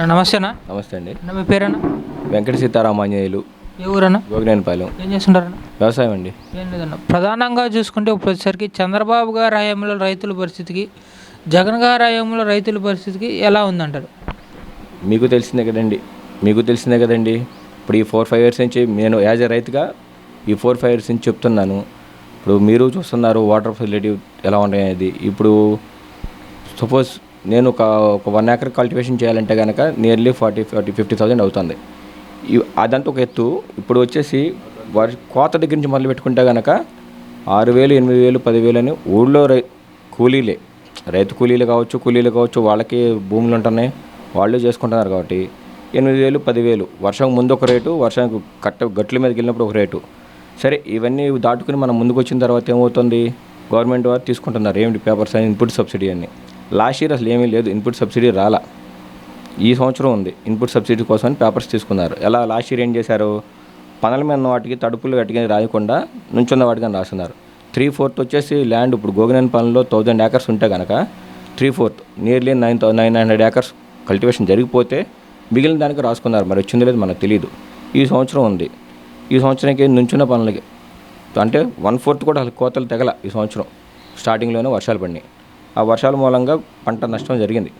నమస్తేనా నమస్తే అండి. అన్న మీ పేరన్నా? వెంకట సీతారామాంజనేయులు. ఏ ఊరన్నా? గోగినేనిపాలెం. ఏం చేస్తుంటారన్న వ్యవసాయం అండి. ఏం లేదన్న. ప్రధానంగా చూసుకుంటే ఇప్పుడు వచ్చేసరికి చంద్రబాబు గారి హయాంలో రైతుల పరిస్థితికి జగన్ గారి హయాంలో రైతుల పరిస్థితికి ఎలా ఉందంటారు? మీకు తెలిసిందే కదండి. మీకు తెలిసిందే కదండి. ఇప్పుడు ఈ ఫోర్ ఫైవ్ ఇయర్స్ నుంచి నేను యాజ్ ఎ రైతుగా ఈ ఫోర్ ఫైవ్ ఇయర్స్ నుంచి చెప్తున్నాను. ఇప్పుడు మీరు చూస్తున్నారు వాటర్ ఫెసిలిటీ ఎలా ఉంటాయనేది ఇప్పుడు సపోజ్ నేను ఒక ఒక వన్ ఏకర్ కల్టివేషన్ చేయాలంటే కనుక nearly forty forty fifty thousand అవుతుంది. అదంతా ఒక ఎత్తు. ఇప్పుడు వచ్చేసి వారి కోత దగ్గర నుంచి మొదలు పెట్టుకుంటే కనుక ఆరు వేలు ఎనిమిది వేలు పదివేలు అని ఊళ్ళో రై కూలీలే. రైతు కూలీలు కావచ్చు కూలీలు కావచ్చు వాళ్ళకి భూములు ఉంటున్నాయి. వాళ్ళు చేసుకుంటున్నారు కాబట్టి ఎనిమిది వేలు పదివేలు వర్షం ముందు ఒక రేటు వర్షం కట్ట గట్ల మీదకి వెళ్ళినప్పుడు ఒక రేటు. సరే ఇవన్నీ దాటుకుని మనం ముందుకు వచ్చిన తర్వాత ఏమవుతుంది? గవర్నమెంట్ వారు తీసుకుంటున్నారు. ఏమిటి? పేపర్స్ అని ఇన్పుట్ సబ్సిడీ అని. లాస్ట్ ఇయర్ అసలు ఏమీ లేదు ఇన్పుట్ సబ్సిడీ రాలా. ఈ సంవత్సరం ఉంది ఇన్పుట్ సబ్సిడీ కోసం అని పేపర్స్ తీసుకున్నారు. ఎలా లాస్ట్ ఇయర్ ఏం చేశారు? పనుల మీద ఉన్న వాటికి తడుపులు కట్టుకుని రాయకుండా నుంచున్న వాటికి రాస్తున్నారు. త్రీ ఫోర్త్ వచ్చేసి ల్యాండ్ ఇప్పుడు గోగినేని పనుల్లో థౌజండ్ ఏకర్స్ ఉంటే కనుక three fourth nearly nine nine hundred acres cultivation జరిగిపోతే మిగిలిన దానికి రాసుకున్నారు. మరి వచ్చిందో లేదు మనకు తెలియదు ఈ సంవత్సరం ఉంది. ఈ సంవత్సరానికి నుంచున్న పనులకి అంటే వన్ ఫోర్త్ కూడా అసలు కోతలు తెగల ఈ సంవత్సరం. స్టార్టింగ్లోనే వర్షాలు పడినాయి. ఆ వర్షాల మూలంగా పంట నష్టం జరిగింది.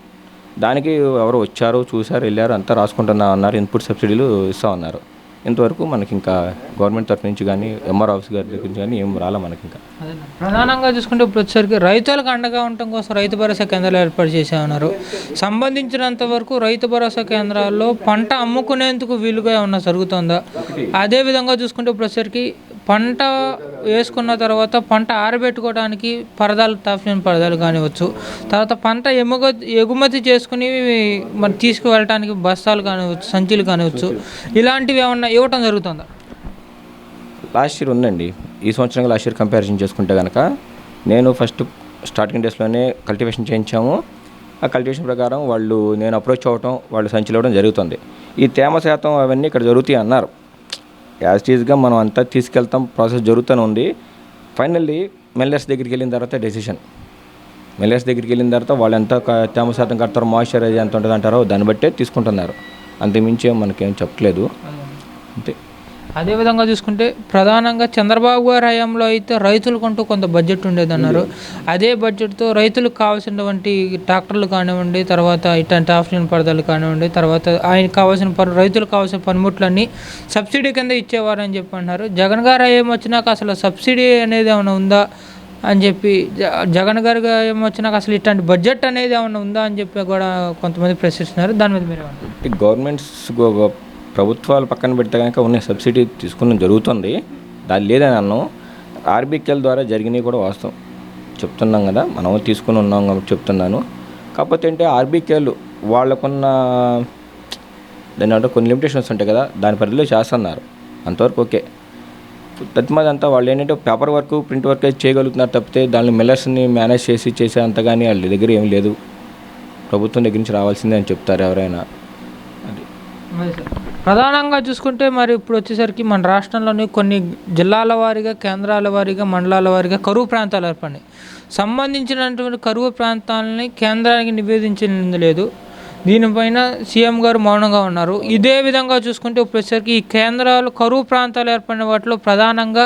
దానికి ఎవరు వచ్చారు చూశారు వెళ్ళారు అంతా రాసుకుంటున్నా అన్నారు ఇన్పుట్ సబ్సిడీలు ఇస్తా ఉన్నారు ఇంతవరకు మనకి ఇంకా గవర్నమెంట్ తరఫు నుంచి కానీ ఎంఆర్ ఆఫీస్ గారి దగ్గర నుంచి కానీ ఏం రాలే మనకి ఇంకా ప్రధానంగా చూసుకుంటే ఇప్పుడు వచ్చేసరికి రైతులకు అండగా ఉండటం కోసం రైతు భరోసా కేంద్రాలు ఏర్పాటు చేశామన్నారు. సంబంధించినంత వరకు రైతు భరోసా కేంద్రాల్లో పంట అమ్ముకునేందుకు వీలుగా ఏమన్నా జరుగుతుందా? అదే విధంగా చూసుకుంటే ఇప్పుడు వచ్చేసరికి పంట వేసుకున్న తర్వాత పంట ఆరబెట్టుకోవడానికి పరదాలు తాఫిన పరదాలు కానివచ్చు తర్వాత పంట ఎముగ ఎగుమతి చేసుకుని మరి తీసుకువెళ్ళటానికి బస్తాలు కానివచ్చు సంచులు కానివచ్చు ఇలాంటివి ఏమన్నా ఇవ్వటం జరుగుతుందా? లాస్ట్ ఇయర్ ఉందండి. ఈ సంవత్సరం లాస్ట్ ఇయర్ కంపారిజన్ చేసుకుంటే కనుక నేను ఫస్ట్ స్టార్టింగ్ డేస్లోనే కల్టివేషన్ చేయించాము. ఆ కల్టివేషన్ ప్రకారం వాళ్ళు నేను అప్రోచ్ అవ్వటం వాళ్ళు సంచులు ఇవ్వడం జరుగుతుంది. ఈ తేమ శాతం అవన్నీ ఇక్కడ జరుగుతాయి అన్నారు. యాజ్ టీజ్గా మనం అంతా తీసుకెళ్తాం ప్రాసెస్ జరుగుతూనే ఉంది. ఫైనల్లీ మెల్లర్స్ దగ్గరికి వెళ్ళిన తర్వాత డెసిషన్ మెల్లర్స్ దగ్గరికి వెళ్ళిన తర్వాత వాళ్ళు ఎంత తేమ శాతం కడతారో మాయిశ్చరైజ్ ఎంత ఉంటుంది అంటారో దాన్ని బట్టే తీసుకుంటున్నారు. అంతకుమించి ఏం మనకేం చెప్పట్లేదు అంతే. అదే విధంగా చూసుకుంటే ప్రధానంగా చంద్రబాబు గారి హయాంలో అయితే రైతులకంటూ కొంత బడ్జెట్ ఉండేదన్నారు. అదే బడ్జెట్తో రైతులకు కావాల్సినటువంటి ట్రాక్టర్లు కానివ్వండి తర్వాత ఇట్లాంటి ఆఫ్షన్ పరదాలు కానివ్వండి తర్వాత ఆయనకు కావాల్సిన పని రైతులకు కావాల్సిన పనిముట్లన్నీ సబ్సిడీ కింద ఇచ్చేవారని చెప్పి అన్నారు జగన్ గారు హయాం వచ్చినాక అసలు సబ్సిడీ అనేది ఏమైనా ఉందా అని చెప్పి జ- జగన్ గారు ఏమొచ్చినాక అసలు ఇట్లాంటి బడ్జెట్ అనేది ఏమైనా ఉందా అని చెప్పి కూడా కొంతమంది ప్రశ్నిస్తున్నారు. దాని మీద మీరు గవర్నమెంట్స్ గో- ప్రభుత్వాలు పక్కన పెడితే కనుక ఉన్న సబ్సిడీ తీసుకున్న జరుగుతుంది. దాని లేదని అన్నాం. ఆర్బీకేల ద్వారా జరిగినవి కూడా వాస్తవం. చెప్తున్నాం కదా మనం తీసుకుని ఉన్నాం కాబట్టి చెప్తున్నాను. కాకపోతే ఏంటంటే ఆర్బీకేలు వాళ్ళకున్న దాని అంటే కొన్ని లిమిటేషన్స్ ఉంటాయి కదా దాని పరిధిలో చేస్తున్నారు. అంతవరకు ఓకే. తత్మాది అంతా వాళ్ళు ఏంటంటే పేపర్ వర్క్ ప్రింట్ వర్క్ అయితే చేయగలుగుతున్నారు తప్పితే దాని మిల్లర్స్ని మేనేజ్ చేసి చేసే అంత కానీ వాళ్ళ దగ్గర ఏం లేదు. ప్రభుత్వం దగ్గర నుంచి రావాల్సిందే అని చెప్తారు ఎవరైనా. ప్రధానంగా చూసుకుంటే మరి ఇప్పుడు వచ్చేసరికి మన రాష్ట్రంలోని కొన్ని జిల్లాల వారీగా కేంద్రాల వారీగా మండలాల వారీగా కరువు ప్రాంతాలు ఏర్పడినాయి. సంబంధించినటువంటి కరువు ప్రాంతాలని కేంద్రానికి నివేదించింది లేదు. దీనిపైన సీఎం గారు మౌనంగా ఉన్నారు. ఇదే విధంగా చూసుకుంటే ఇప్పుడు వచ్చేసరికి ఈ కేంద్రాలు కరువు ప్రాంతాలు ఏర్పడిన వాటిలో ప్రధానంగా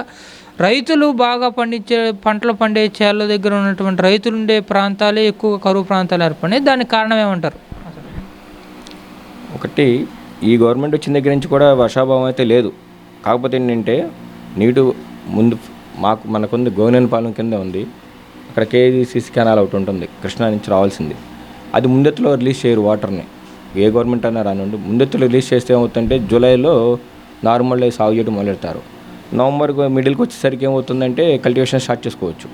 రైతులు బాగా పండించే పంటలు పండే చేళ్ళ దగ్గర ఉన్నటువంటి రైతులు ఉండే ప్రాంతాలే ఎక్కువ కరువు ప్రాంతాలు ఏర్పడినాయి. దానికి కారణం ఏమంటారు? ఒకటి ఈ గవర్నమెంట్ వచ్చిన దగ్గర నుంచి కూడా వర్షాభావం అయితే లేదు. కాకపోతే ఏంటంటే నీటు ముందు మాకు మనకుంది గోనెనపాలెం కింద ఉంది. అక్కడ కేజీసీసీ కెనాల్ ఒకటి ఉంటుంది. కృష్ణా నుంచి రావాల్సింది. అది ముందెత్తులో రిలీజ్ చేయరు వాటర్ని. ఏ గవర్నమెంట్ అన్నా రానివ్వండి. ముందెత్తులో రిలీజ్ చేస్తే ఏమవుతుందంటే జూలైలో నార్మల్ సాగు చేయడం మొదలెడతారు. నవంబర్ మిడిల్కి వచ్చేసరికి ఏమవుతుందంటే కల్టివేషన్ స్టార్ట్ చేసుకోవచ్చు.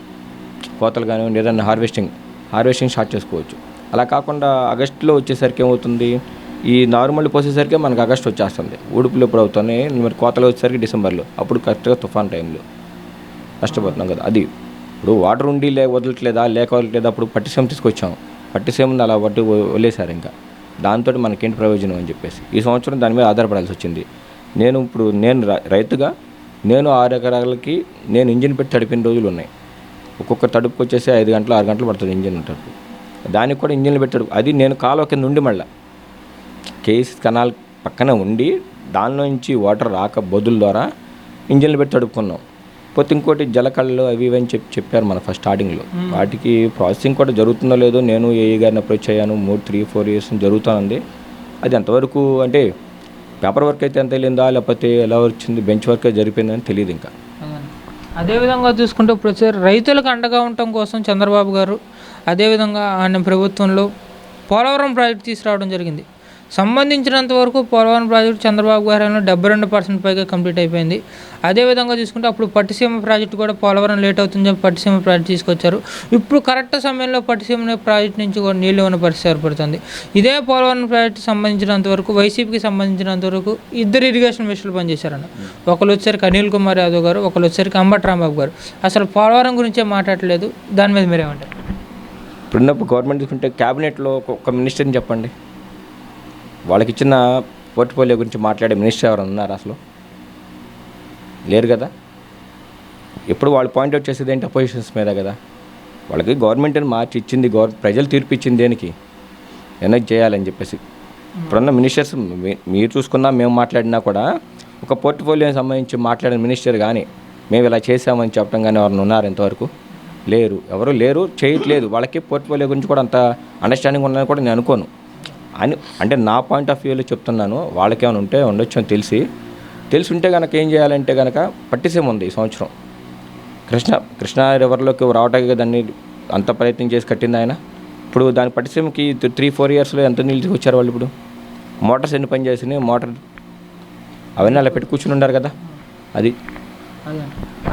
కోతలు కానివ్వండి ఏదైనా హార్వెస్టింగ్ హార్వెస్టింగ్ స్టార్ట్ చేసుకోవచ్చు. అలా కాకుండా ఆగస్టులో వచ్చేసరికి ఏమవుతుంది? ఈ నార్మల్ పోసేసరికి మనకు ఆగస్ట్ వచ్చేస్తుంది. ఉడుపులు ఎప్పుడు అవుతున్నాయి? మరి కోతలు వచ్చేసరికి డిసెంబర్లో. అప్పుడు కరెక్ట్గా తుఫాన్ టైంలో. నష్టపోతున్నాం కదా. అది ఇప్పుడు వాటర్ ఉండి లే వదలట్లేదా? లేక వదలట్లేదా? అప్పుడు పట్టిసేమ తీసుకొచ్చాం. పట్టిసీమని అలా పట్టి వదిలేశారు ఇంకా. దాంతో మనకేంటి ప్రయోజనం అని చెప్పేసి. ఈ సంవత్సరం దాని మీద ఆధారపడాల్సి వచ్చింది. నేను ఇప్పుడు నేను రైతుగా నేను ఆరు ఎకరాలకి నేను ఇంజిన్ పెట్టి తడిపిన రోజులు ఉన్నాయి. ఒక్కొక్క తడుపుకి వచ్చేసి ఐదు గంటలు ఆరు గంటలు పడుతుంది ఇంజిన్ తడుపు దానికి కూడా ఇంజిన్లు పెట్టాడు అది నేను కాలువ కింద ఉండి మళ్ళీ. కేస్ కెనాల్ పక్కన ఉండి దానిలో నుంచి వాటర్ రాక బొద్దుల ద్వారా ఇంజిన్లు పెట్టి తడుపుకున్నాం పోతే ఇంకోటి జలకళ్ళు అవి ఇవి అని చెప్పి చెప్పారు మన ఫస్ట్ స్టార్టింగ్లో. వాటికి ప్రాసెసింగ్ కూడా జరుగుతుందో లేదో నేను ఏఈ గారిని అప్రోచ్ అయ్యాను. మూడు త్రీ ఫోర్ ఇయర్స్ జరుగుతుంది అది ఎంతవరకు అంటే పేపర్ వర్క్ అయితే ఎంత వెళ్ళిందా లేకపోతే ఎలా వచ్చింది బెంచ్ వర్క్ జరిగిపోయిందని తెలియదు ఇంకా. అదేవిధంగా చూసుకుంటే ఇప్పుడు వచ్చే రైతులకు అండగా ఉండటం కోసం చంద్రబాబు గారు అదేవిధంగా ఆయన ప్రభుత్వంలో పోలవరం ప్రాజెక్ట్ తీసుకురావడం జరిగింది. సంబంధించినంత వరకు పోలవరం ప్రాజెక్టు చంద్రబాబు గారిలో డెబ్బై రెండు పర్సెంట్ పైగా కంప్లీట్ అయిపోయింది. అదేవిధంగా చూసుకుంటే అప్పుడు పట్టిసీమ ప్రాజెక్టు కూడా పోలవరం లేట్ అవుతుందని చెప్పి పట్టిసీమ ప్రాజెక్ట్ తీసుకొచ్చారు. ఇప్పుడు కరెక్ట్ సమయంలో పట్టిసీమ ప్రాజెక్ట్ నుంచి కూడా నీళ్ళు ఉన్న పరిస్థితి ఏర్పడుతుంది? ఇదే పోలవరం ప్రాజెక్టు సంబంధించినంత వరకు వైసీపీకి సంబంధించినంత వరకు ఇద్దరు ఇరిగేషన్ మిషన్లు పనిచేశారన్న. ఒకరు వచ్చేసరికి అనిల్ కుమార్ యాదవ్ గారు ఒకరు వచ్చేసరికి అంబట్ రాంబాబు గారు. అసలు పోలవరం గురించే మాట్లాడలేదు. దాని మీద మీరేమంటారు? ఇప్పుడున్నప్పుడు గవర్నమెంట్ తీసుకుంటే క్యాబినెట్లో ఒక- ఒక మినిస్టర్ని చెప్పండి. వాళ్ళకి ఇచ్చిన పోర్ట్ఫోలియో గురించి మాట్లాడే మినిస్టర్ ఎవరు ఉన్నారు అసలు? లేరు కదా? ఎప్పుడు వాళ్ళు పాయింట్అవుట్ చేసేది ఏంటి అపోజిషన్స్ మీద కదా? వాళ్ళకి గవర్నమెంట్ని మార్చి ఇచ్చింది గవర్ ప్రజలు తీర్పు ఇచ్చింది దేనికి? ఎన్నో చేయాలని చెప్పేసి. ఇప్పుడున్న మినిస్టర్స్ మీ- మీరు చూసుకున్నా మేము మాట్లాడినా కూడా ఒక పోర్ట్ఫోలియోకి సంబంధించి మాట్లాడిన మినిస్టర్ కానీ మేము ఇలా చేసామని చెప్పడం కానీ ఎవరిని ఉన్నారు ఇంతవరకు? లేరు. ఎవరు లేరు చేయట్లేదు. వాళ్ళకి పోర్ట్ఫోలియో గురించి కూడా అంత అండర్స్టాండింగ్ ఉందని కూడా నేను అనుకోను. అని అంటే నా పాయింట్ ఆఫ్ వ్యూలో చెప్తున్నాను. వాళ్ళకేమైనా ఉంటే ఉండొచ్చు అని తెలిసి తెలిసి ఉంటే కనుక ఏం చేయాలంటే కనుక పట్టిసీమ ఉంది ఈ సంవత్సరం. కృష్ణ కృష్ణా రివర్లోకి రావటానికి దాన్ని అంత ప్రయత్నం చేసి కట్టింది ఆయన. ఇప్పుడు దాని పట్టిసీమకి త్రీ ఫోర్ ఇయర్స్లో ఎంత నీళ్ళు వచ్చారు వాళ్ళు ఇప్పుడు? మోటార్స్ ఎన్ని పని చేసినాయి మోటార్ అవన్నీ అలా పెట్టి కూర్చుని ఉండారు కదా. అది అదే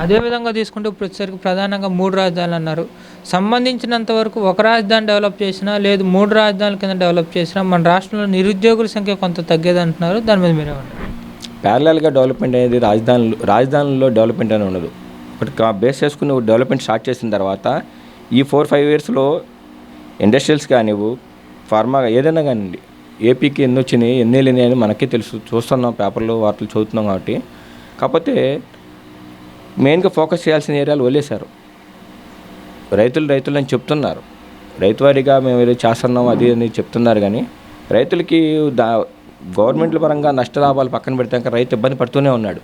అదేవిధంగా తీసుకుంటే ఇప్పుడు వచ్చేసరికి ప్రధానంగా మూడు రాజధానులు అన్నారు. సంబంధించినంత వరకు ఒక రాజధాని డెవలప్ చేసినా లేదు మూడు రాజధానుల కింద డెవలప్ చేసినా మన రాష్ట్రంలో నిరుద్యోగుల సంఖ్య కొంత తగ్గేది అంటున్నారు దాని మీద మీరేమంటారు ప్యారలల్గా డెవలప్మెంట్ అనేది రాజధానులు రాజధానుల్లో డెవలప్మెంట్ అని ఉండదు. ఒకటి బేస్ చేసుకుని డెవలప్మెంట్ స్టార్ట్ చేసిన తర్వాత ఈ ఫోర్ ఫైవ్ ఇయర్స్లో ఇండస్ట్రియల్స్ కానివ్వు ఫార్మా ఏదైనా కానివ్వండి ఏపీకి ఎన్ని వచ్చినాయి ఎన్ని వెళ్ళినాయి అని మనకే తెలుసు. చూస్తున్నాం పేపర్లో వార్తలు చదువుతున్నాం కాబట్టి. కాకపోతే మెయిన్గా ఫోకస్ చేయాల్సిన ఏరియాలు వదిలేశారు. రైతులు రైతులు అని చెప్తున్నారు. రైతువారీగా మేము ఏదో చేస్తున్నాం అది అని చెప్తున్నారు కానీ రైతులకి దా గవర్నమెంట్ల పరంగా నష్టలాభాలు పక్కన పెడితే ఇంకా రైతు ఇబ్బంది పడుతూనే ఉన్నాడు.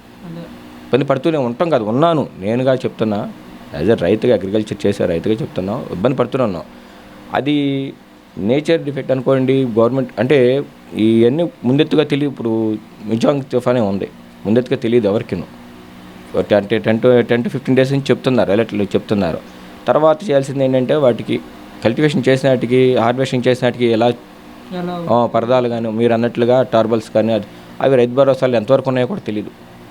ఇబ్బంది పడుతూనే ఉంటాం కాదు ఉన్నాను. నేనుగా చెప్తున్నా యాజ్ ఎ రైతుగా అగ్రికల్చర్ చేసే రైతుగా చెప్తున్నా ఇబ్బంది పడుతూనే ఉన్నాం. అది నేచర్ డిఫెక్ట్ అనుకోండి గవర్నమెంట్ అంటే ఇవన్నీ ముందెత్తుగా తెలియదు. ఇప్పుడు మిజాంగ్ తుఫానే ఉంది. ముందెత్తుగా తెలియదు ఎవరికిను. అంటే ten to ten to fifteen days నుంచి చెప్తున్నారు ఎలక్ట్లు చెప్తున్నారు. తర్వాత చేయాల్సింది ఏంటంటే వాటికి కల్టివేషన్ చేసిన వాటికి హార్వెస్టింగ్ చేసిన వాటికి ఎలా పరదాలు కానీ మీరు అన్నట్లుగా టార్బల్స్ కానీ అవి రైతు భరోసాలు ఎంతవరకు ఉన్నాయో కూడా తెలియదు